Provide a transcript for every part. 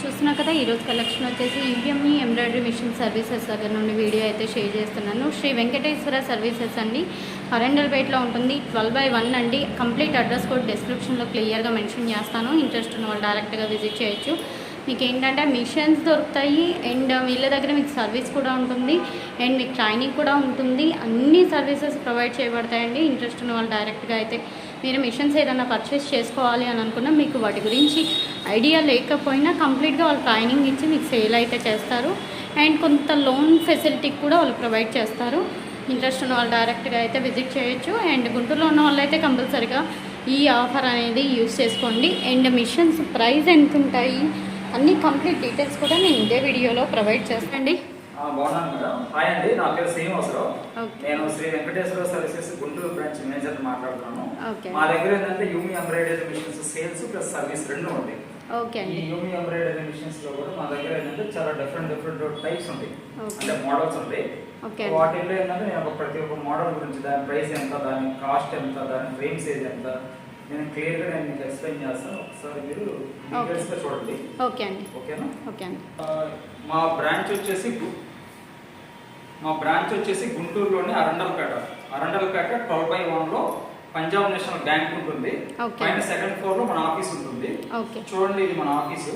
చూస్తున్నా కదా ఈరోజు కలెక్షన్ వచ్చేసి ఈవీఎంఈ ఎంబ్రాయిడరీ మిషన్ సర్వీసెస్ దగ్గర నుండి వీడియో అయితే షేర్ చేస్తున్నాను. శ్రీ వెంకటేశ్వర సర్వీసెస్ అండి. అరండల్పేటలో ఉంటుంది. ట్వెల్వ్ బై వన్ అండి. కంప్లీట్ అడ్రస్ కూడా డిస్క్రిప్షన్లో క్లియర్గా మెన్షన్ చేస్తాను. ఇంట్రెస్ట్ ఉన్న వాళ్ళు డైరెక్ట్గా విజిట్ చేయొచ్చు. మీకు ఏంటంటే మిషన్స్ దొరుకుతాయి. అండ్ వీళ్ళ దగ్గర మీకు సర్వీస్ కూడా ఉంటుంది. అండ్ మీకు ట్రైనింగ్ కూడా ఉంటుంది. అన్ని సర్వీసెస్ ప్రొవైడ్ చేయబడతాయండి. ఇంట్రెస్ట్ ఉన్న వాళ్ళు డైరెక్ట్గా అయితే మీరు మిషన్స్ ఏదైనా పర్చేస్ చేసుకోవాలి అని అనుకున్నా మీకు వాటి గురించి ఐడియా లేకపోయినా కంప్లీట్గా వాళ్ళు ట్రైనింగ్ ఇచ్చి మీకు సేల్ అయితే చేస్తారు. అండ్ కొంత లోన్ ఫెసిలిటీ కూడా వాళ్ళు ప్రొవైడ్ చేస్తారు. ఇంట్రెస్ట్ ఉన్న వాళ్ళు డైరెక్ట్గా అయితే విజిట్ చేయొచ్చు. అండ్ గుంటూరులో ఉన్న వాళ్ళు అయితే కంపల్సరిగా ఈ ఆఫర్ అనేది యూస్ చేసుకోండి. అండ్ మిషన్స్ ప్రైస్ ఎంత ఉంటాయి? అన్ని కంప్లీట్ డీటెయిల్స్ కూడా నేను ఇదే వీడియోలో ప్రొవైడ్ చేస్తాండి బాగున్నాను మేడం. హాయ్ అండి నా పేరు శ్రీనివాసరావు. నేను Sri Venkateswara services Guntur branch manager మాట్లాడుతున్నాను. మా దగ్గర ఏంటంటే యూమి embroidery machines sales plus service రెండు ఉంటాయి. ఓకే ఈ యూమి ఎంబ్రాయిడరీ మిషన్స్లో కూడా మా దగ్గర ఏంటంటే చాలా డిఫరెంట్ డిఫరెంట్ టైప్స్ ఉంటాయి. అంటే మోడల్స్ ఉంటాయి. వాటిల్లో ఏంటంటే నేను ప్రతి ఒక్క మోడల్ గురించి దాని ప్రైస్ ఎంత దాని కాస్ట్ ఎంత దాని ఫ్రేమ్ సైజ్ ఎంత నేను క్లియర్గా నేను మీకు ఎక్స్ప్లెయిన్ చేస్తాను. ఒకసారి మీరు డీటెయిల్స్గా చూడండి. ఓకే అండి. ఓకేనా? ఓకే అండి. మా బ్రాంచ్ వచ్చేసి మా బ్రాంచ్ వచ్చేసి గుంటూరులోని అరండల్పేట. అరండల్పేట ట్వెల్వ్ బై వన్లో పంజాబ్ నేషనల్ బ్యాంక్ ఉంటుంది. పైన సెకండ్ ఫ్లోర్లో మన ఆఫీస్ ఉంటుంది. ఓకే. చూడండి ఇది మన ఆఫీసు.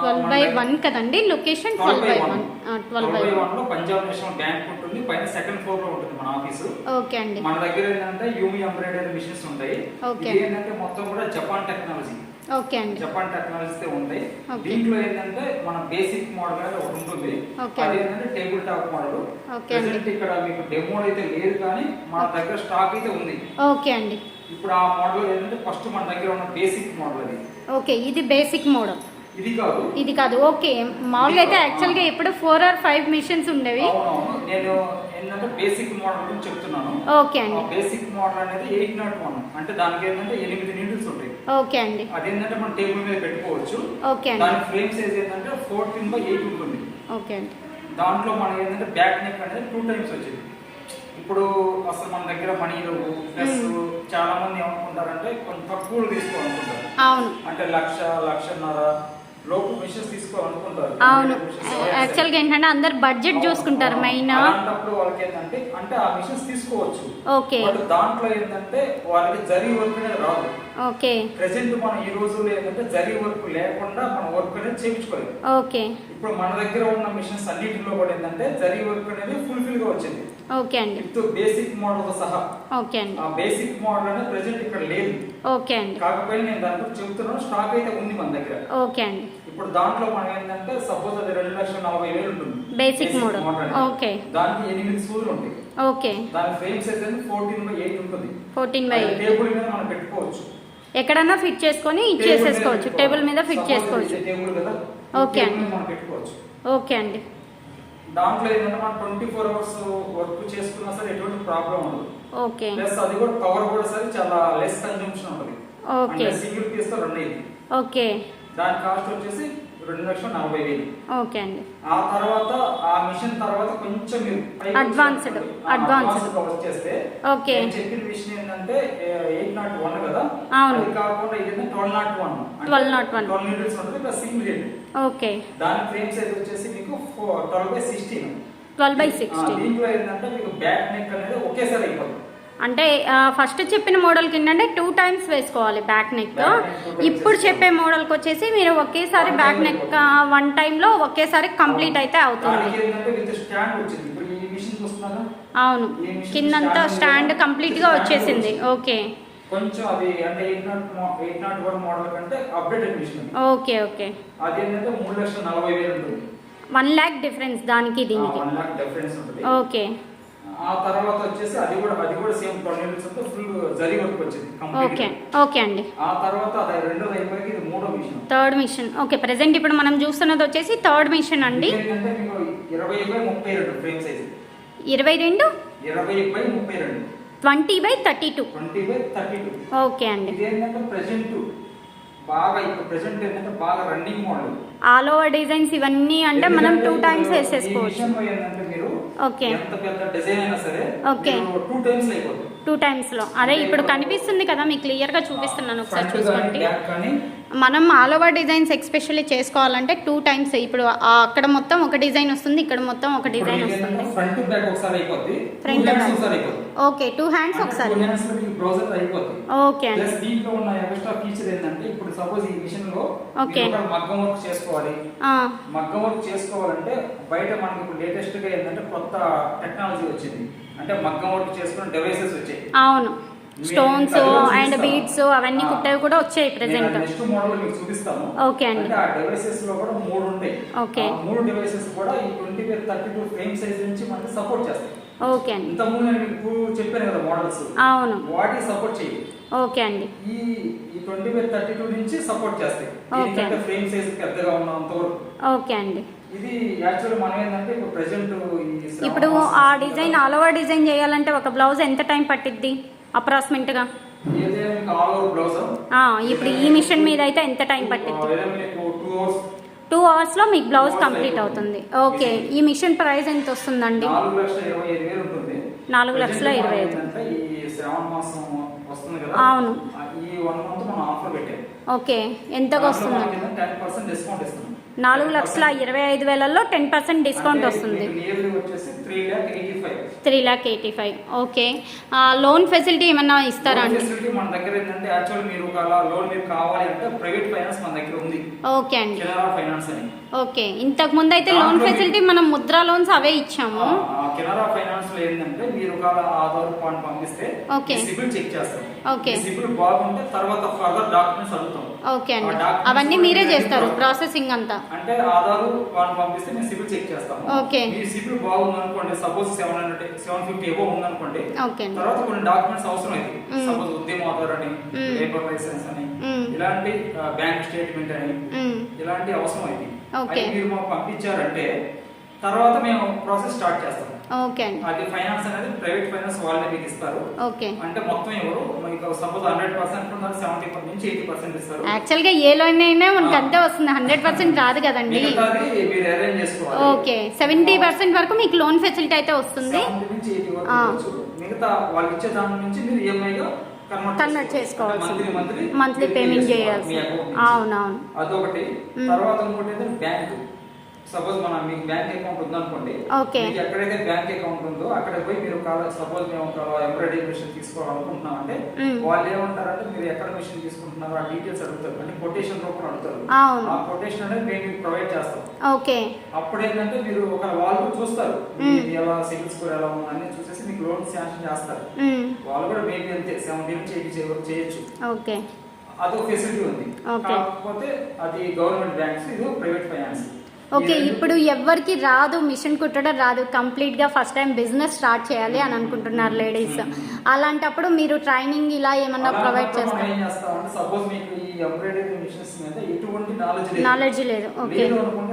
ట్వెల్వ్ బై వన్ కదండి location? 12 twelve by 1. One. Twelve 12 by one. 1 లో పంజాబ్ నేషనల్ బ్యాంక్ ఉంటుంది. పైన సెకండ్ ఫ్లోర్లో ఉంటుంది మన ఆఫీసు. ఓకే అండి. మన దగ్గర ఏంటంటే యూమి ఎంబ్రాయిడరీ మిషన్స్ ఉంటాయి. ఓకే. ఇది ఏంటంటే మొత్తం కూడా జపాన్ టెక్నాలజీ. ఓకే అండి. జపాన్ టెక్నాలజీతో ఉంటాయి. దీంట్లో ఏంటంటే మన బేసిక్ మోడల్ అనేది ఒకటి ఉంటుంది. ఓకే. అది ఏంటంటే టేబుల్ టాప్ మోడల్ ఓకే అండి. ప్రెసెంట్ ఇక్కడ మీకు డెమో అయితే లేదు కానీ మన దగ్గర స్టాక్ అయితే ఉంది. ఓకే అండి. ఇప్పుడు ఆ మోడల్ ఏంటంటే ఫస్ట్ మన దగ్గర ఉన్న బేసిక్ మోడల్ అది. ఓకే ఇది బేసిక్ మోడల్ ఇది కాదు. ఇది కాదు. ఓకే మామూలుగా అయితే యాక్చువల్గా ఇప్పుడు ఫోర్ ఆర్ ఫైవ్ మిషన్స్ ఉండేవి. నేను ఏంటంటే బేసిక్ మోడల్ గురించి చెప్తున్నాను. ఓకే అండి. బేసిక్ మోడల్ అనేది ఎయిట్ నాట్ వన్ అంటే దానికి ఏంటంటే ఎనిమిది ఉంటాయి ఓకే అండి. అదేంటంటే మనం టేబుల్ మీద పెట్టుకోవచ్చు. ఓకే అండి. దాని ఫ్రేమ్ సైజ్ ఏంటంటే ఫోర్టీన్ బై ఎయిట్ ఉంటుంది. ఓకే అండి. దాంట్లో మనకి ఏంటంటే బ్యాక్ నెక్ అనేది టూ టైమ్స్ వచ్చింది. ఇప్పుడు అసలు మన దగ్గర మనీ లేవు. ప్లస్ చాలా మంది ఏమనుకుంటారంటే కొంచెం తక్కువ తీసుకోవాలనుకుంటారు. అవును. అంటే లక్ష లక్షన్నర అవును. యాక్చువల్గా ఏంటంటే అందరు బడ్జెట్ చూసుకుంటారు మెయిన్ అలాంటప్పుడు వాళ్ళకి ఏంటంటే అంటే ఆ మిషన్స్ తీసుకోవచ్చు. ఓకే. దాంట్లో ఏంటంటే వాళ్ళకి జరీ వర్క్ అనేది రాదు. ఓకే. ప్రెసెంట్ మనం ఈ రోజుల్లో ఏంటంటే జరీ వర్క్ లేకుండా మనం వర్క్ అనేది చేయించుకోలేదు ఓకే. ఇప్పుడు మన దగ్గర ఉన్న మిషన్స్ అన్నిటిలో కూడా ఏంటంటే జరీ వర్క్ అనేది ఫుల్ఫిల్గా వచ్చింది. ఓకే అండి. విత్ బేసిక్ మోడల్ సహా. ఓకే అండి. ఆ బేసిక్ మోడల్ అనేది ప్రెసెంట్ ఇక్కడ లేదు. ఓకే అండి. కాకపోతే నేను దాని గురించి చెబుతున్నాను స్టాక్ అయితే ఉంది మన దగ్గర. ఓకే అండి. ఇప్పుడు దాంట్లో మనం ఏంటంటే సపోజ్ అది రెండు లక్షల నలభై వేలు ఉంటుంది. Model. అనేది. Okay. దానికి ఎనిమిది ఉంటాయి. ఓకే. దాని ఫ్రేమ్ సైజ్ అనేది ఫోర్టీన్ బై ఎయిట్ ఉంటుంది. ఫోర్టీన్ బై టేబుల్ మీద మనం పెట్టుకోవచ్చు. ఎక్కడన్నా ఫిట్ చేసుకొని ఇచ్చేసేసుకోవచ్చు టేబుల్ మీద ఫిట్ చేసుకోవచ్చు. మనం పెట్టుకోవచ్చు. ఓకే అండి. దాంట్లో ఏంటంటే మనం ట్వంటీ ఫోర్ అవర్స్ వర్క్ చేసుకున్నా సరే ఎటువంటి ప్రాబ్లం ఉండదు. ఓకే. ప్లస్ అది కూడా పవర్ కూడా సరే చాలా లెస్ కన్జంప్షన్ ఉంటుంది. ఓకే. సింగిల్ పీస్తో రన్ అయింది ఓకే. దాని కాస్ట్ వచ్చేసి రెండు లక్షల నలభై వేలు. ఓకే అండి. ఆ తర్వాత ఆ మిషన్ తర్వాత కొంచెం మీరు గా వచ్చేస్తే ఓకే. చెప్పిన మిషన్ ఏంటంటే ఎయిట్ నాట్ వన్ కదా? అవును. కాకుండా ఇది ట్వెల్వ్ నాట్ వన్ 1201. ట్వెల్వ్ ఉంటుంది ప్లస్ ఓకే. దాని ఫ్రేమ్ సైజ్ వచ్చేసి మీకు twelve by sixteen twelve by sixteen దీంట్లో ఏంటంటే మీకు బ్యాక్ నెక్ అనేది ఒకేసారి అయిపోతుంది. అంటే ఫస్ట్ చెప్పిన మోడల్కి ఏంటంటే టూ టైమ్స్ వేసుకోవాలి బ్యాక్ నెక్ ఇప్పుడు చెప్పే. మోడల్కి వచ్చేసి మీరు ఒకేసారి బ్యాక్ నెక్. వన్ టైంలో ఒకేసారి కంప్లీట్ అయితే అవుతుంది. అవును. కిందంతా స్టాండ్. కంప్లీట్గా వచ్చేసింది. ఓకే కొంచెం అది అంటే eight nought eight nought one model కంటే అప్డేటెడ్ మిషన్ అది. ఓకే ఓకే అది ఏంటంటే మూడు లక్షల నలభై వేలు ఉంటుంది. వన్ ల్యాక్ డిఫరెన్స్ దానికి దీనికి. ఓకే ఆ తర్వాత వచ్చేసి అది కూడా అది కూడా సేమ్ ట్వంటీ మినిట్స్తో ఫుల్ జరి వర్క్ వచ్చింది ఓకే అండి. ఆ తర్వాత అది రెండోది అయిపోయాక ఇది మూడో machine third machine. Okay present ఇప్పుడు మనం చూస్తున్నది వచ్చేసి థర్డ్ మిషన్ అండి. ఇరవై బై ముప్పై రెండు ఫ్రేమ్ సైజ్. ఇరవై రెండు? ఇరవై బై ముప్పై రెండు. Twenty by thirty two. Twenty by thirty two. Okay అండి. ఇది ఏంటంటే ప్రెసెంట్ బాగా ఇప్పుడు ప్రెసెంట్ ఏంటంటే బాగా running model all over designs ఇవన్నీ అంటే మనం టూ టైమ్స్ వేసేసుకోవచ్చు. ఏంటంటే ఓకే ఎంత పెద్ద డిజైన్ అయినా సరే ఓకే. టూ టైమ్స్ అయిపోతుంది టూ టైమ్స్లో అదే ఇప్పుడు కనిపిస్తుంది కదా మీకు క్లియర్గా చూపిస్తున్నాను ఒకసారి చూసుకోండి. మనం ఆల్ ఓవర్ డిజైన్స్ ఎక్స్పెషల్లీ చేసుకోవాలంటే టూ టైమ్స్ ఇప్పుడు అక్కడ మొత్తం ఒక డిజైన్ వస్తుంది ఇక్కడ మొత్తం ఒక డిజైన్ వస్తుంది. Front back okay two hands ఒకసారి ఓకే అండి. ప్లస్ దీంట్లో ఉన్న ఎక్స్ట్రా ఫీచర్ ఏంటంటే ఇప్పుడు సపోజ్ ఈ మిషన్లో Okay. మీరు ఒక మగ్గం వర్క్ చేసుకోవాలి. ఆ, మగ్గం వర్క్ చేసుకోవాలంటే బయట మనకి ఇప్పుడు లేటెస్ట్గా ఏంటంటే కొత్త టెక్నాలజీ వచ్చింది. అంటే మగ్గం వర్క్ చేసుకునే డివైసెస్ వచ్చాయి. అవును. Stones and. బీడ్స్ అవన్నీ. కుట్టేవి కూడా వచ్చాయి ప్రెసెంట్ నెక్స్ట్ మోడల్ మీకు చూపిస్తాను. ఓకే అండి. అంటే ఆ డివైసెస్లో కూడా మూడు ఉంటాయి. ఓకే. ఆ మూడు డివైసెస్ కూడా ఈ twenty by thirty two frame size నుంచి మనకి సపోర్ట్ చేస్తాయి. ఓకే అండి. ఇంత ముందు నేను మీకు చెప్పాను కదా మోడల్స్ అవును. వాటి సపోర్ట్ చేయి. ఓకే అండి. ఈ ఈ ట్వంటీ బై థర్టీ టూ నుంచి సపోర్ట్ చేస్తాయి. ఓకే. ఫ్రేమ్ సైజ్ పెద్దగా ఓకే అండి. ఇది యాక్చువల్ మనం ఏంటంటే ఇప్పుడు ఆ డిజైన్ ఆల్ ఓవర్ డిజైన్ చేయాలంటే ఒక బ్లౌజ్ ఎంత టైం పట్టిద్ది ఓవర్ బ్లౌజ్? ఇప్పుడు ఈ మిషన్ మీద అయితే ఎంత టైం పట్టిద్ది? టూ అవర్స్ అవర్స్లో మీకు బ్లౌజ్ కంప్లీట్ అవుతుంది. ఓకే ఈ మిషన్ ప్రైస్ ఎంత వస్తుందండి? నాలుగు లక్షల ఇరవై ఐదు. అవును. ఓకే ఎంతకు ఇస్తున్నాం నాలుగు లక్షల ఇరవై ఐదు వేలలో టెన్ పర్సెంట్ డిస్కౌంట్ వస్తుంది. Three lakh eighty five okay loan facility ఏమన్నా ఇస్తారా అండి? ఫెసిలిటీ మన దగ్గర ఏంటంటే యాక్చువల్ మీరు ఒక లోన్ మీకు కావాలి అంటే ప్రైవేట్ ఫైనాన్స్ మన దగ్గర ఉంది. ఓకే అండి. కెనరా ఫైనాన్స్ అని. ఓకే ఇంతకు ముందు అయితే లోన్ ఫెసిలిటీ మనం ముద్రా లోన్స్ అవే ఇచ్చాము. కెనరా ఫైనాన్స్లో ఏంటంటే మీరు ఒక ఆధార్ కార్డు పంపిస్తే ఓకే. సిబిల్ చెక్ చేస్తాం ఓకే. సిబిల్ బాగుంటే తర్వాత ఫర్దర్ డాక్యుమెంట్స్ అడుగుతాం ఓకే అండి అవన్నీ మీరే చేస్తారు ప్రాసెసింగ్ అంతా అంటే ఆధార్ కార్డు పంపిస్తే మేము సిబిల్ చెక్ చేస్తాము ఓకే. మీ సిబిల్ బాగుంది అనుకోండి suppose seven hundred seven fifty above ఉందనుకోండి ఓకే అండి తర్వాత కొన్ని డాక్యుమెంట్స్ అవసరం అయితే. సపోజ్ ఉద్యమ ఆధార్ అని. లేబర్ లైసెన్స్ అని. ఇలాంటి బ్యాంక్ స్టేట్మెంట్ అని. ఇలాంటి అవసరం అయితే ఓకే. మీరు మాకు పంపించారంటే తర్వాత మేము ప్రాసెస్ స్టార్ట్ చేస్తాం. ఓకే అండి. అది ఫైనాన్స్ అనేది ప్రైవేట్ ఫైనాన్స్ వాళ్ళే మీకు ఇస్తారు. ఓకే. అంటే మొత్తం ఎవరు మీకు సపోజ్ హండ్రెడ్ పర్సెంట్ సెవెంటీ నుంచి ఎయిటీ పర్సెంట్ ఇస్తారు. యాక్చువల్గా ఏ లోన్ అయినా మనకి అంతే వస్తుంది. హండ్రెడ్ పర్సెంట్ రాదు కదండి. మీరు అరేంజ్ చేసుకోవాలి. ఓకే. సెవెంటీ పర్సెంట్ వరకు మీకు లోన్ ఫెసిలిటీ అయితే వస్తుంది. 70 నుంచి ఎయిటీ వరకు ఆ. ఇవ్వచ్చు. మిగతా వాళ్ళు ఇచ్చే దాని నుంచి మీరు ఈఎంఐ గా కన్వర్ట్ చేసుకోవాల్సి మంత్లీ పేమెంట్ చేయాల్సి అవునవును. అదొకటి. తర్వాత ఇంకోటి బ్యాంక్. సపోజ్ మన మీకు బ్యాంక్ అకౌంట్ ఉందనుకోండి ఓకే. మీకు ఎక్కడైతే బ్యాంక్ అకౌంట్ ఉందో అక్కడ పోయి మీరు సపోజ్ మేము ఒక ఎంబ్రాయిడరీ మిషన్ తీసుకోవాలనుకుంటున్నాం అంటే మ్మ్. వాళ్ళు ఏమంటారంటే మీరు ఎక్కడ మిషన్ తీసుకుంటున్నారో ఆ డీటెయిల్స్ అడుగుతారు అంటే కొటేషన్ రూపంలో అడుగుతారు. ఆ కొటేషన్ అనేది మేము మీకు ప్రొవైడ్ చేస్తాం ఓకే అప్పుడు ఏంటంటే మీరు ఒక వాళ్ళు చూస్తారు మ్మ్. ఎలా సివిల్ స్కోర్ ఎలా ఉంది అన్ని చూసేసి మీకు లోన్ శాంక్షన్ చేస్తారు మ్మ్. వాళ్ళు కూడా మేబీ అంతే సెవెంటీ నుంచి ఎయిటీ చేయొచ్చు ఓకే అదొక ఫెసిలిటీ ఉంది. కాకపోతే అది గవర్నమెంట్ బ్యాంక్స్ ఇది ప్రైవేట్ ఫైనాన్స్ ఓకే ఇప్పుడు ఎవరికి రాదు మిషన్ కుట్టడం రాదు కంప్లీట్గా ఫస్ట్ టైం బిజినెస్ స్టార్ట్ చేయాలి అని అనుకుంటున్నారు లేడీస్. అలాంటప్పుడు మీరు ట్రైనింగ్ ఇలా ఏమన్నా ప్రొవైడ్ చేస్తారు? ఏం చేస్తామంటే సపోజ్ మీకు ఈ ఎంబ్రాయిడరీ మిషన్స్ మీద ఎటువంటి నాలెడ్జ్ లేదు. నాలెడ్జ్ లేదు ఓకే.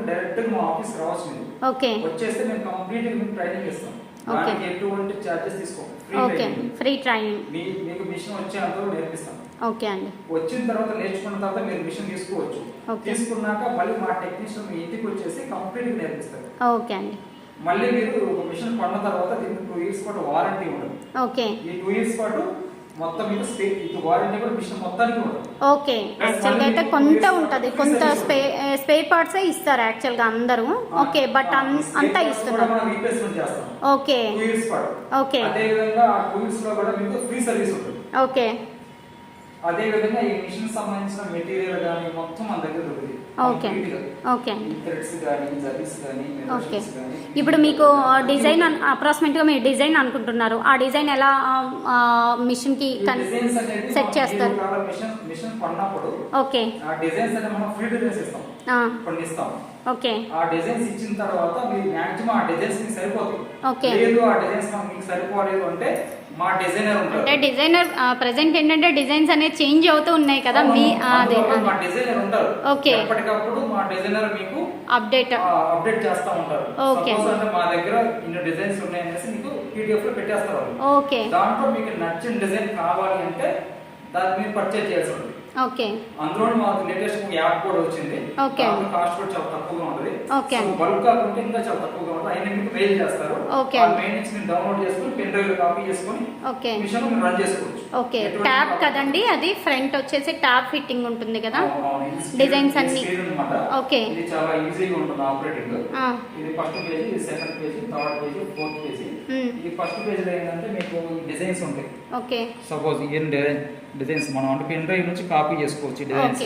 డైరెక్ట్ మా ఆఫీస్ రావచ్చు ఓకే. వచ్చేస్తే మేము కంప్లీట్ మీకు ట్రైనింగ్ ఇస్తాం. ఓకే. దానికి ఎటువంటి చార్జెస్ తీసుకోం ఫ్రీ ఓకే ఫ్రీ ట్రైనింగ్ మీకు మిషన్ వచ్చేంత నేర్పిస్తాం ఓకే అండి. వచ్చిన తర్వాత నేర్చుకున్న తర్వాత మీరు మిషన్ తీసుకోవచ్చు. తీసుకున్నాక మళ్ళీ మా టెక్నీషియన్ మీ ఇంటికి వచ్చేసి కంప్లీట్గా నేర్పిస్తారు. ఓకే అండి. మళ్ళీ మీరు మిషన్ కొన్న తర్వాత దీనికి టూ ఇయర్స్ పాటు వారంటీ ఉండదు. ఓకే ఈ టూ ఇయర్స్ పాటు మొత్తం మీకు స్పే ఇది వారంటీ కూడా మిషన్ మొత్తానికి ఉండదు ఓకే. యాక్చువల్గా అయితే కొంత ఉంటుంది. కొంత స్పే స్పేర్ పార్ట్సే ఇస్తారు యాక్చువల్గా అందరూ. ఓకే బట్ అంతా ఇస్తున్నారు. ఓకే. ఓకే. అదే విధంగా ఆ టూ ఇయర్స్లో కూడా మీకు ఫ్రీ సర్వీస్ ఉంటుంది. ఓకే. అదే విధంగా ఈ మిషన్ సంబంధించిన మెటీరియల్ కానీ మొత్తం మన దగ్గర దొరుకుతుంది ఓకే గా. ఓకే అండి. ఓకే. ఇప్పుడు మీకు డిజైన్ అప్రాక్సిమేట్గా మీరు డిజైన్ అనుకుంటున్నారు. ఆ డిజైన్ ఎలా మిషన్కి సెట్ చేస్తారు? ఓకే. కొన్ని ఇస్తాం ఓకే. ఆ డిజైన్స్ ఇచ్చిన తర్వాత మీరు మాక్సిమం ఆ డిజైన్స్ మీకు సరిపోతాయి. ఓకే. లేదు ఆ డిజైన్స్ మీకు సరిపోలేదు అంటే మా డిజైనర్ అంటే డిజైనర్ ప్రజెంట్ ఏంటంటే డిజైన్స్ అనేది చేంజ్ అవుతూ ఉన్నాయి కదా మీ అదే డిజైనర్ ఉంటారు ఓకే. ఎప్పటికప్పుడు మా డిజైనర్ మీకు అప్డేట్ అప్డేట్ చేస్తా ఉంటారు ఓకే. అంటే మా దగ్గర ఇన్ని డిజైన్స్ ఉన్నాయనేసి మీకు పీడిఎఫ్లో పెట్టేస్తారు. ఓకే. దాంట్లో మీకు నచ్చిన డిజైన్ కావాలి అంటే దాన్ని మీరు పర్చేజ్ చేయాల్సి ఉంటుంది. ఓకే. అందులో మాకు లేటెస్ట్ యాప్ కూడా వచ్చింది. దాంట్లో కాస్ట్ కూడా చాలా తక్కువగా ఉంటుంది. Okay. బల్క్ కాకుండా ఇంకా చాలా తక్కువగా ఉంటుంది. అయినా మీకు మెయిల్ చేస్తారు. Okay. ఆ మెయిల్ నుంచి మీరు డౌన్లోడ్ చేసుకుని పెన్ డ్రైవ్ కాపీ చేసుకుని ఓకే. మిషన్ మీరు రన్ చేసుకోవచ్చు. ఓకే. ట్యాబ్ కదండి అది ఫ్రంట్ వచ్చేసి ట్యాబ్ ఫిట్టింగ్ ఉంటుంది కదా. ఇది ఇది అన్ని. Okay. ఇది చాలా ఈజీగా ఉంటుంది ఆపరేటింగ్ ఇది ఫస్ట్ పేజ్ ఇది second page third page fourth page ఈ ఫస్ట్ పేజ్లో ఏంటంటే మీకు డిజైన్స్ ఉంటాయి. ఓకే. సపోజ్ ఏం డిజైన్ డిజైన్స్ మనం అంటే పెన్ డ్రైవ్ నుంచి కాపీ చేసుకోవచ్చు డిజైన్స్.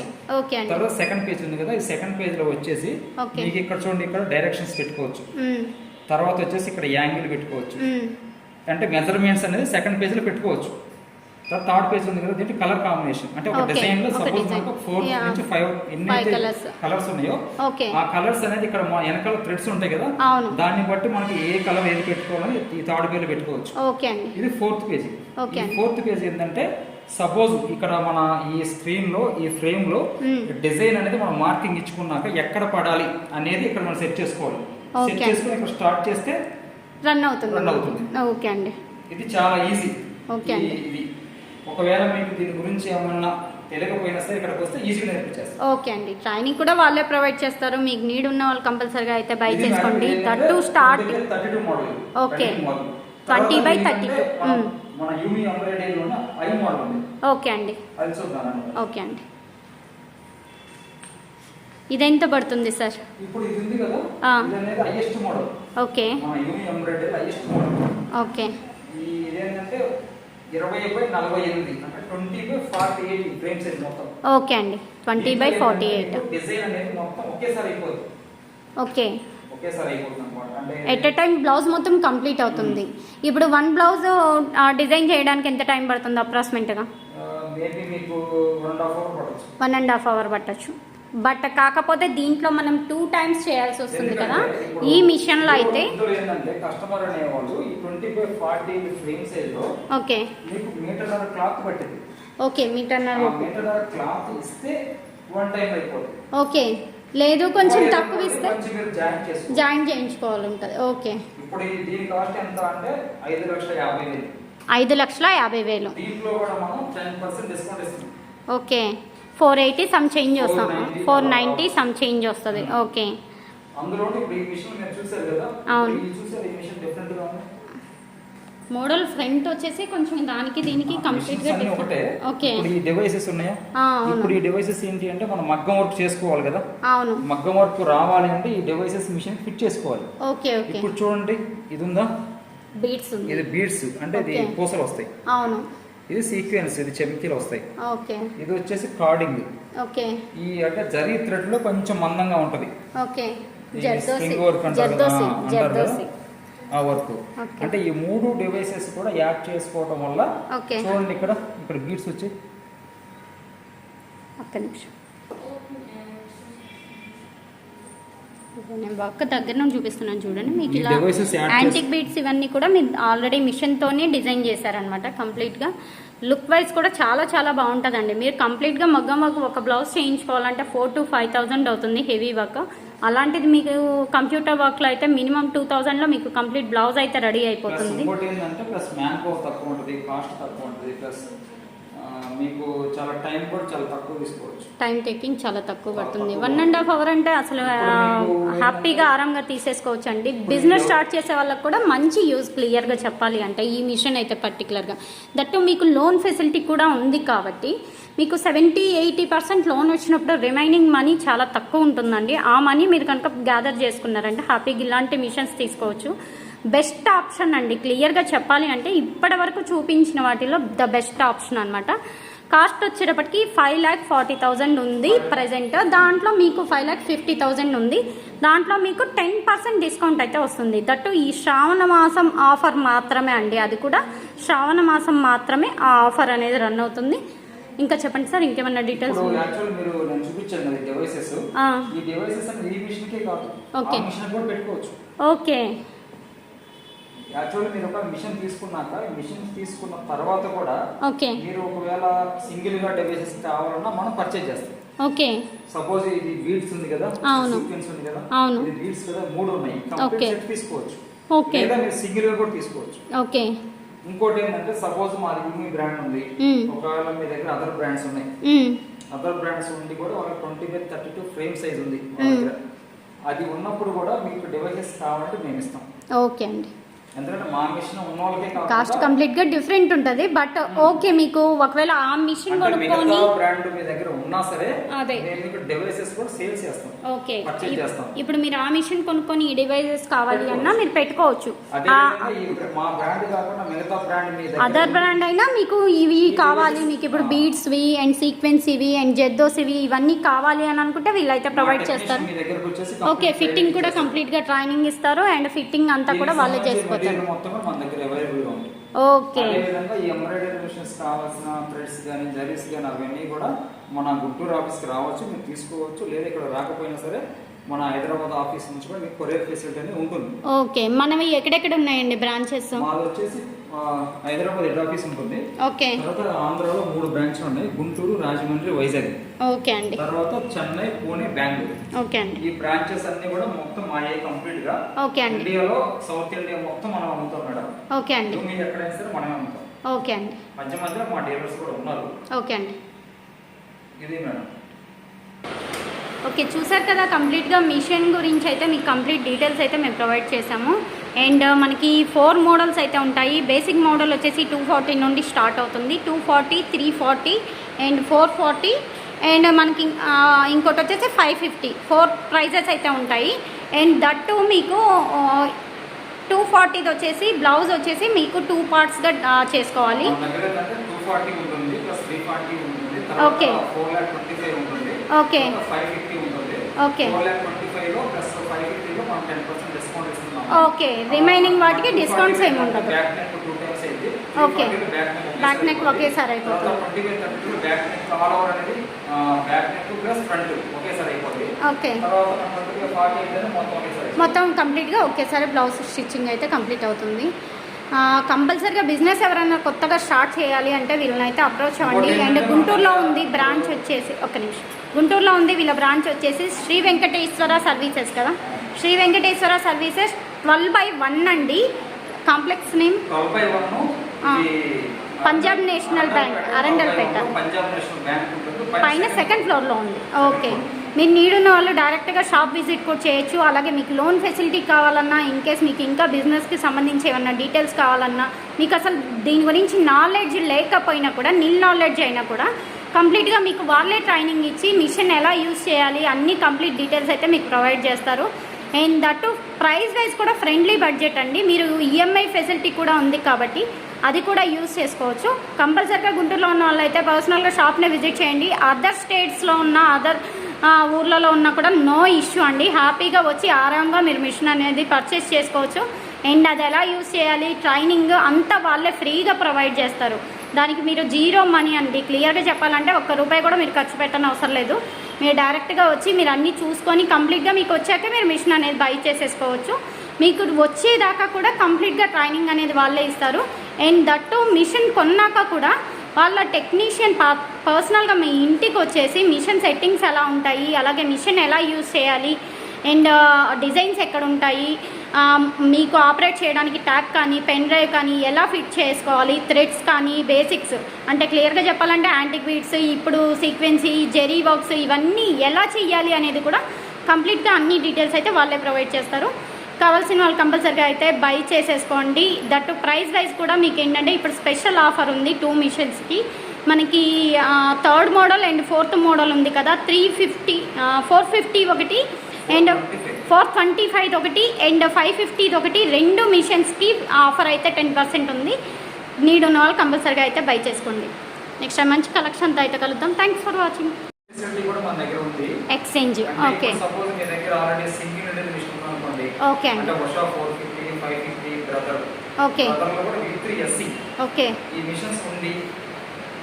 తర్వాత సెకండ్ పేజ్ ఉంది కదా ఈ సెకండ్ పేజ్లో వచ్చేసి. మీకు ఇక్కడ చూడండి ఇక్కడ డైరెక్షన్స్ పెట్టుకోవచ్చు. తర్వాత వచ్చేసి ఇక్కడ యాంగిల్ పెట్టుకోవచ్చు. అంటే మెజర్మెంట్స్ అనేది సెకండ్ పేజ్లో పెట్టుకోవచ్చు. తర్వాత థర్డ్ పేజ్ ఉంది కదా దీంట్లో కలర్ కాంబినేషన్ అంటే ఒక. డిజైన్లో సపోజ్. మనకు ఫోర్. నుంచి ఫైవ్ ఎన్ని. కలర్స్ ఉన్నాయో ఆ కలర్స్ అనేది ఇక్కడ వెనకాల థ్రెడ్స్ ఉంటాయి కదా దాన్ని బట్టి మనకి ఏ కలర్ ఏది పెట్టుకోవాలని ఈ థర్డ్ పేజ్లో పెట్టుకోవచ్చు. ఇది ఫోర్త్ పేజ్ ఫోర్త్ పేజ్ ఏంటంటే సపోజ్ ఇక్కడ మన ఈ స్క్రీన్లో ఈ ఫ్రేమ్లో. డిజైన్ అనేది మనం మార్కింగ్ ఇచ్చుకున్నాక ఎక్కడ పడాలి అనేది ఇక్కడ మనం సెట్ చేసుకోవాలి. సెట్. చేసుకుని ఇక్కడ స్టార్ట్ చేస్తే రన్ అవుతుంది. Run అవుతుంది. ఓకే అండి. ఇది చాలా ఈజీ. Okay అండి. ఇది. ఒకవేళ మీకు దీని గురించి ఏమన్నా తెలియకపోయినా సరే ఇక్కడికి వస్తే ఈజీగా నేర్పించేస్తారు ఓకే అండి. ట్రైనింగ్ కూడా వాళ్ళే ప్రొవైడ్ చేస్తారు. మీకు నీడ్ ఉన్న వాళ్ళు కంపల్సరీగా అయితే బై చేసుకోండి. మనకి దట్ ఏంటంటే to start 32 model Okay. 32 model 20 by తర్వాత 32. ఏంటంటే మన- యూమి ఎంబ్రాయిడరీలో ఉన్న ఐ మోడల్ ఉంది. ఓకే అండి. ఓకే అండి. పడుతుంది సార్? ఇప్పుడు ఇది ఉంది కదా ఆ. ఇది అనేది హైయెస్ట్ మోడల్ ఓకే. మన uni embroidery highest model okay. ఈ ఇదేంటంటే ఇరవై బై నలభై ఎనిమిది అంటే twenty by forty eight frame size మొత్తం. ఓకే అండి. Twenty by forty eight design అనేది మొత్తం ఒకేసారి అయిపోతుంది ఓకే. ఒకేసారి అయిపోతుంది ఎట్ ఎ టైం బ్లౌజ్ మొత్తం కంప్లీట్ అవుతుంది. ఇప్పుడు వన్ బ్లౌజ్ డిజైన్ చేయడానికి ఎంత టైం పడుతుంది అప్రాక్సిమేట్గా మేబీ మీకు వన్ అండ్ హాఫ్ అవర్ పడవచ్చు వన్ అండ్ హాఫ్ అవర్ పట్టచ్చు. బట్ కాకపోతే దీంట్లో మనం టూ టైమ్స్ చేయాల్సి వస్తుంది కదా. ఈ మిషన్లో అయితే ఇందులో ఏంటంటే కస్టమర్ అనేవాళ్ళు ఈ ట్వంటీ బై ఫార్టీ ఫ్రేమ్ సైజ్లో ఓకే. మీకు మీటర్ క్లాత్ పట్టింది. ఓకే మీటర్ ఆ మీటర్ క్లాత్ ఇస్తే వన్ టైం అయిపోతుంది. ఓకే. లేదు కొంచెం తక్కువ ఇస్తే జాయిన్ చేయించుకోవాలి ఉంటుంది ఓకే. ఇప్పుడు దీని కాస్ట్ ఎంత అంటే ఐదు లక్షల యాభై వేలు. ఐదు లక్షల యాభై వేలు. Okay. Four eighty some change వస్తాం 490 ఫోర్ నైంటీ సమ్ చేంజ్ వస్తుంది. ఓకే. చూసారు కదా? అవును. మోడల్ ఫ్రంట్ వచ్చేసి కొంచెం దానికి దీనికి కంప్లీట్గా. ఓకే. ఈ డివైసెస్ ఉన్నాయా? ఇప్పుడు ఈ డివైసెస్ ఏంటి అంటే మనం మగ్గం వర్క్ చేసుకోవాలి కదా? అవును. మగ్గం వర్క్ రావాలి అంటే ఈ డివైసెస్ మిషన్ ఫిట్ చేసుకోవాలి. Okay okay. ఇప్పుడు చూడండి ఇది ఉందా? ఉంది ఇది బీడ్స్ అంటే ఇది. పూసలు వస్తాయి. అవును. ఇది సీక్వెన్స్ ఇది చెమికీలు వస్తాయి. ఓకే. ఇది వచ్చేసి కార్డింగ్. ఓకే. ఈ అంటే జరీ థ్రెడ్లో కొంచెం మందంగా ఉంటది. ఓకే. స్ప్రింగ్ వర్క్ అంటారు ఆ, వర్క్. అంటే ఈ మూడు డివైసెస్ కూడా యాడ్ చేసుకోవడం వల్ల ఓకే. చూడండి ఇక్కడ ఇక్కడ బీట్స్ వచ్చి ఒక్క నిమిషం. నేను బాగా దగ్గర నుండి చూపిస్తున్నాను చూడండి. మీకు ఇలా యాంటిక్ బీట్స్ ఇవన్నీ కూడా మీరు ఆల్రెడీ మిషన్తోనే డిజైన్ చేశారనమాట కంప్లీట్గా లుక్ వైజ్ కూడా చాలా చాలా బాగుంటుందండి. మీరు కంప్లీట్గా మగ్గం వర్క్ ఒక బ్లౌజ్ చేయించుకోవాలంటే ఫోర్ టు ఫైవ్ థౌజండ్ అవుతుంది హెవీ వర్క్ అలాంటిది మీకు కంప్యూటర్ వర్క్లో అయితే మినిమం టూ థౌజండ్లో మీకు కంప్లీట్ బ్లౌజ్ అయితే రెడీ ప్లస్ అయిపోతుంది. మీకు చాలా టైం కూడా చాలా తక్కువ తీసుకోవచ్చు. టైం టేకింగ్ చాలా తక్కువ పడుతుంది. వన్ అండ్ హాఫ్ అవర్ అంటే అసలు హ్యాపీగా ఆరాంగా తీసేసుకోవచ్చు అండి బిజినెస్ స్టార్ట్ చేసే వాళ్ళకి కూడా మంచి యూజ్ క్లియర్గా చెప్పాలి అంటే ఈ మిషన్ అయితే పర్టికులర్గా దట్టు మీకు లోన్ ఫెసిలిటీ కూడా ఉంది కాబట్టి మీకు సెవెంటీ ఎయిటీ పర్సెంట్ లోన్ వచ్చినప్పుడు రిమైనింగ్ మనీ చాలా తక్కువ ఉంటుందండి. ఆ మనీ మీరు కనుక గ్యాదర్ చేసుకున్నారంటే హ్యాపీగా ఇలాంటి మిషన్స్ తీసుకోవచ్చు. బెస్ట్ ఆప్షన్ అండి. క్లియర్గా చెప్పాలి అంటే ఇప్పటి వరకు చూపించిన వాటిలో ద బెస్ట్ ఆప్షన్ అనమాట కాస్ట్ వచ్చేటప్పటికి ఫైవ్ ల్యాక్ ఫార్టీ థౌజండ్ ఉంది ప్రజెంట్ దాంట్లో మీకు ఫైవ్ ల్యాక్ ఫిఫ్టీ థౌజండ్ ఉంది. దాంట్లో మీకు టెన్ పర్సెంట్ డిస్కౌంట్ అయితే వస్తుంది. దట్టు ఈ శ్రావణ మాసం ఆఫర్ మాత్రమే అండి. అది కూడా శ్రావణ మాసం మాత్రమే ఆ ఆఫర్ అనేది రన్ అవుతుంది. ఇంకా చెప్పండి సార్ ఇంకేమన్నా డీటెయిల్స్ ఇప్పుడు యాక్చువల్ మీరు నేను చూపించాను కదా డివైసెస్ ఆ. ఈ డివైసెస్ అనేది ఈ మిషన్ కే కాదు. Okay. ఆ మిషన్ కూడా పెట్టుకోవచ్చు. ఓకే. యాక్చువల్లీ మీరు ఒక మిషన్ తీసుకున్నాక ఈ మిషన్ తీసుకున్న తర్వాత కూడా ఓకే. మీరు ఒకవేళ సింగిల్గా డివైసెస్ కావాలన్నా మనం పర్చేజ్ చేస్తాం. ఓకే. సపోజ్ ఇది బీడ్స్ ఉంది కదా అవును. సీక్వెన్స్ ఉంది కదా అవును. ఇది బీడ్స్ కదా మూడు ఉన్నాయి. సెట్ తీసుకోవచ్చు. ఓకే. లేదా మీరు సింగిల్గా కూడా తీసుకోవచ్చు. ఓకే. ఇంకోటి ఏంటంటే సపోజ్ మీ బ్రాండ్ ఉంది. ఒకవేళ మీ దగ్గర అదర్ బ్రాండ్స్ ఉన్నాయి. అదర్ బ్రాండ్స్ ఉండి కూడా వాళ్ళకి twenty by thirty two frame size ఉంది. దగ్గర. అది ఉన్నప్పుడు కూడా మీకు డివైసెస్ కావాలంటే మేము ఇస్తాం. ఓకే అండి. కాస్ట్ కంప్లీట్గా డిఫరెంట్ ఉంటుంది బట్ ఓకే మీకు ఒకవేళ ఆ మిషన్ కొనుక్కొని బ్రాండ్ మీ దగ్గర ఉన్నా సరే అదే. డివైసెస్ కూడా చేస్తాం ఓకే. ఇప్పుడు మీరు ఆ మిషన్ కొనుక్కొని ఈ డివైజెస్ కావాలి అన్నా మీరు పెట్టుకోవచ్చు. అదే విధంగా ఈ మా బ్రాండ్ కాకుండా మిగతా బ్రాండ్ మీ దగ్గర అదర్ బ్రాండ్ అయినా మీకు ఇవి కావాలి మీకు ఇప్పుడు బీడ్స్ వి అండ్ సీక్వెన్స్ ఇవి అండ్ జెద్దోస్ ఇవి ఇవన్నీ కావాలి అని అనుకుంటే వీళ్ళైతే ప్రొవైడ్ చేస్తారు. ఓకే ఫిట్టింగ్ కూడా. కంప్లీట్గా ట్రైనింగ్ ఇస్తారు అండ్ ఫిట్టింగ్ అంతా కూడా వాళ్ళే చేసుకోవచ్చు material మొత్తం మన దగ్గర అవైలబుల్గా ఉంది. ఓకే అదే విధంగా ఈ ఎంబ్రాయిడరీ మిషన్స్ కావాల్సిన థ్రెడ్స్ కానీ జరీస్ కానీ అవన్నీ కూడా మన గుంటూరు ఆఫీస్కి రావచ్చు మీరు తీసుకోవచ్చు. లేదా ఇక్కడ రాకపోయినా సరే మన హైదరాబాద్ ఆఫీస్ నుంచి కూడా మీకు కొరియర్ ఫెసిలిటీ అనేది ఉంటుంది. ఓకే మనవి ఎక్కడెక్కడ ఉన్నాయండి బ్రాంచెస్ మాది వచ్చేసి హైదరాబాద్ హెడ్ ఆఫీస్ ఉంటుంది. ఓకే. తర్వాత ఆంధ్రాలో మూడు బ్రాంచ్లు ఉన్నాయి. గుంటూరు రాజమండ్రి వైజాగ్. ఓకే అండి. తర్వాత చెన్నై పూణే బెంగళూరు. ఓకే అండి. ఈ బ్రాంచెస్ అన్ని కూడా మొత్తం మాయే కంప్లీట్గా ఓకే అండి. ఇండియాలో సౌత్ ఇండియా మొత్తం మనం అమ్ముతాం మేడం. ఓకే అండి. మీరు ఎక్కడైనా సరే మనమే అమ్ముతాం. ఓకే అండి. మధ్య మధ్య మా డీలర్స్ కూడా ఉన్నారు. ఓకే అండి. ఇది మేడం. ఓకే చూసారు కదా కంప్లీట్గా మిషన్ గురించి అయితే మీకు కంప్లీట్ డీటెయిల్స్ అయితే మేము ప్రొవైడ్ చేసాము అండ్ మనకి ఫోర్ మోడల్స్ అయితే ఉంటాయి. బేసిక్ మోడల్ వచ్చేసి టూ ఫార్టీ నుండి స్టార్ట్ అవుతుంది. Two forty three forty and four forty. And మనకి ఇంకోటి వచ్చేసి ఫైవ్ ఫిఫ్టీ. ఫోర్ ప్రైజెస్ అయితే ఉంటాయి. అండ్ దట్టు మీకు టూ ఫార్టీది వచ్చేసి బ్లౌజ్ వచ్చేసి మీకు టూ పార్ట్స్గా చేసుకోవాలి. మన దగ్గర ఏంటంటే ఓకే రిమైనింగ్ వాటికి డిస్కౌంట్స్ ఏమి ఉండదు. Okay. బ్యాక్ నెక్ ఒకేసారి అయిపోతుంది. ఓకే. మొత్తం కంప్లీట్గా ఒకేసారి బ్లౌజ్ స్టిచ్చింగ్ అయితే కంప్లీట్ అవుతుంది. కంపల్సరీగా బిజినెస్ ఎవరైనా కొత్తగా స్టార్ట్ చేయాలి అంటే వీళ్ళని అయితే అప్రోచ్ అవ్వండి అండ్ గుంటూరులో ఉంది బ్రాంచ్ వచ్చేసి ఒక్క నిమిషం. గుంటూరులో ఉంది వీళ్ళ బ్రాంచ్ వచ్చేసి శ్రీ వెంకటేశ్వర సర్వీసెస్ కదా? Shri Venkateswara services twelve by one అండి. Complex name? Punjab national bank, Arundelpet. పైన సెకండ్ ఫ్లోర్లో ఉంది. ఓకే. మీరు నీడున్న వాళ్ళు డైరెక్ట్గా షాప్ విజిట్ కూడా చేయొచ్చు. అలాగే మీకు లోన్ ఫెసిలిటీ కావాలన్నా ఇన్ కేస్ మీకు ఇంకా బిజినెస్కి సంబంధించి ఏమన్నా డీటెయిల్స్ కావాలన్నా మీకు అసలు దీని గురించి నాలెడ్జ్ లేకపోయినా కూడా నిల్ నాలెడ్జ్ అయినా కూడా కంప్లీట్గా మీకు వాళ్ళే ట్రైనింగ్ ఇచ్చి మిషన్ ఎలా యూస్ చేయాలి అన్ని కంప్లీట్ డీటెయిల్స్ అయితే మీకు ప్రొవైడ్ చేస్తారు. అండ్ దట్ ప్రైస్ వైజ్ కూడా ఫ్రెండ్లీ బడ్జెట్ అండి. మీరు ఈఎంఐ ఫెసిలిటీ కూడా ఉంది కాబట్టి అది కూడా యూస్ చేసుకోవచ్చు. కంపల్సరీగా గుంటూరులో ఉన్న వాళ్ళు అయితే పర్సనల్గా షాప్ని విజిట్ చేయండి. అదర్ స్టేట్స్లో ఉన్న అదర్ ఊర్లలో ఉన్నా కూడా నో ఇష్యూ అండి. హ్యాపీగా వచ్చి ఆరాంగా మీరు మిషన్ అనేది పర్చేస్ చేసుకోవచ్చు. అండ్ అది ఎలా యూస్ చేయాలి? ట్రైనింగ్ అంతా వాళ్ళే ఫ్రీగా ప్రొవైడ్ చేస్తారు. దానికి మీరు జీరో మనీ అండి. క్లియర్గా చెప్పాలంటే ఒక్క రూపాయి కూడా మీరు ఖర్చు పెట్టని అవసరం లేదు. మీరు డైరెక్ట్గా వచ్చి మీరు అన్నీ చూసుకొని కంప్లీట్గా మీకు వచ్చాక మీరు మిషన్ అనేది బై చేసేసుకోవచ్చు. మీకు వచ్చేదాకా కూడా కంప్లీట్గా ట్రైనింగ్ అనేది వాళ్ళే ఇస్తారు. అండ్ దట్టు మిషన్ కొన్నాక కూడా వాళ్ళ టెక్నీషియన్ పా పర్సనల్గా మీ ఇంటికి వచ్చేసి మిషన్ సెట్టింగ్స్ ఎలా ఉంటాయి అలాగే మిషన్ ఎలా యూజ్ చేయాలి అండ్ డిజైన్స్ ఎక్కడ ఉంటాయి మీకు ఆపరేట్ చేయడానికి ట్యాక్ కానీ పెన్ డ్రైవ్ కానీ ఎలా ఫిట్ చేసుకోవాలి? థ్రెడ్స్ కానీ బేసిక్స్. అంటే క్లియర్గా చెప్పాలంటే యాంటిక్ బీట్స్ ఇప్పుడు సీక్వెన్సీ జెరీ వర్క్స్ ఇవన్నీ ఎలా చేయాలి అనేది కూడా కంప్లీట్గా అన్ని డీటెయిల్స్ అయితే వాళ్ళే ప్రొవైడ్ చేస్తారు. కావాల్సిన వాళ్ళు కంపల్సరీగా అయితే బై చేసేసుకోండి. దట్ ప్రైస్ వైజ్ కూడా మీకు ఏంటంటే ఇప్పుడు స్పెషల్ ఆఫర్ ఉంది టూ మిషన్స్కి. మనకి third model and fourth model ఉంది కదా త్రీ ఫిఫ్టీ ఫోర్ ఫిఫ్టీ ఒకటి అండ్ ఫోర్ ట్వంటీ ఫైవ్ ఒకటి అండ్ ఫైవ్ ఫిఫ్టీది ఒకటి రెండు మిషన్స్కి ఆఫర్ అయితే టెన్ పర్సెంట్ ఉంది. నీడ్ ఉన్న వాళ్ళు కంపల్సరీగా అయితే బై చేసుకోండి. నెక్స్ట్ మంచి కలెక్షన్తో అయితే కలుద్దాం. Thanks for watching exchange okay okay అండి. ఓకే ఓకే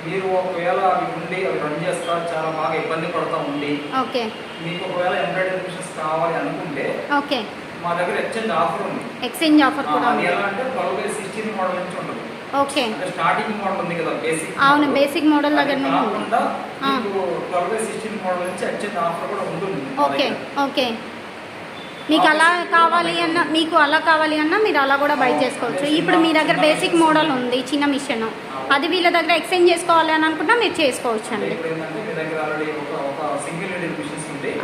మీరు ఒకవేళ అవి ఉండి అవి రన్ చేస్తా చాలా బాగా ఇబ్బంది పడతా ఉండి ఓకే. మీకు ఒకవేళ ఎంబ్రాయిడరీ మిషన్స్ కావాలి అనుకుంటే ఓకే. మా దగ్గర ఎక్స్చేంజ్ ఆఫర్ ఉంది. ఎక్స్చేంజ్ ఆఫర్ కూడా ఉంది. ఎలా అంటే ట్వెల్వ్ బై సిక్స్టీన్ మోడల్ నుంచి ఉంటుంది. ఓకే. అంటే స్టార్టింగ్ మోడల్ ఉంది కదా బేసిక్ అవును బేసిక్ మోడల్ దగ్గర నుండి ఉంది. ట్వెల్వ్ బై సిక్స్టీన్ మోడల్ నుంచి ఎక్స్చేంజ్ ఆఫర్ కూడా ఉంటుంది ఓకే. ఓకే. మీకు అలా కావాలి అన్న మీకు అలా కావాలి అన్నా మీరు అలా కూడా బై చేసుకోవచ్చు. ఇప్పుడు మీ దగ్గర బేసిక్ మోడల్ ఉంది చిన్న మిషన్ అది వీళ్ళ దగ్గర ఎక్స్చేంజ్ చేసుకోవాలి అని అనుకుంటా మీరు చేసుకోవచ్చు అండి.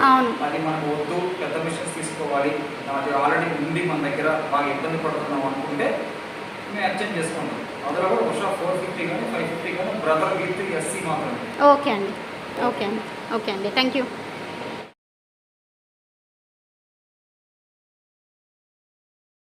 అవును. అది మనకు వద్దు పెద్ద మిషన్స్ తీసుకోవాలి. అది ఆల్రెడీ ఉంది మన దగ్గర బాగా ఇబ్బంది పడుతున్నాం అనుకుంటే మేము ఎక్స్చేంజ్ చేసుకుంటాం అందులో కూడా ఉషా ఫోర్ ఫిఫ్టీ కానీ ఫైవ్ ఫిఫ్టీ కానీ బ్రదర్ విత్ ఎస్సీ మాత్రమే. ఓకే అండి. ఓకే అండి. ఓకే అండి. Thank you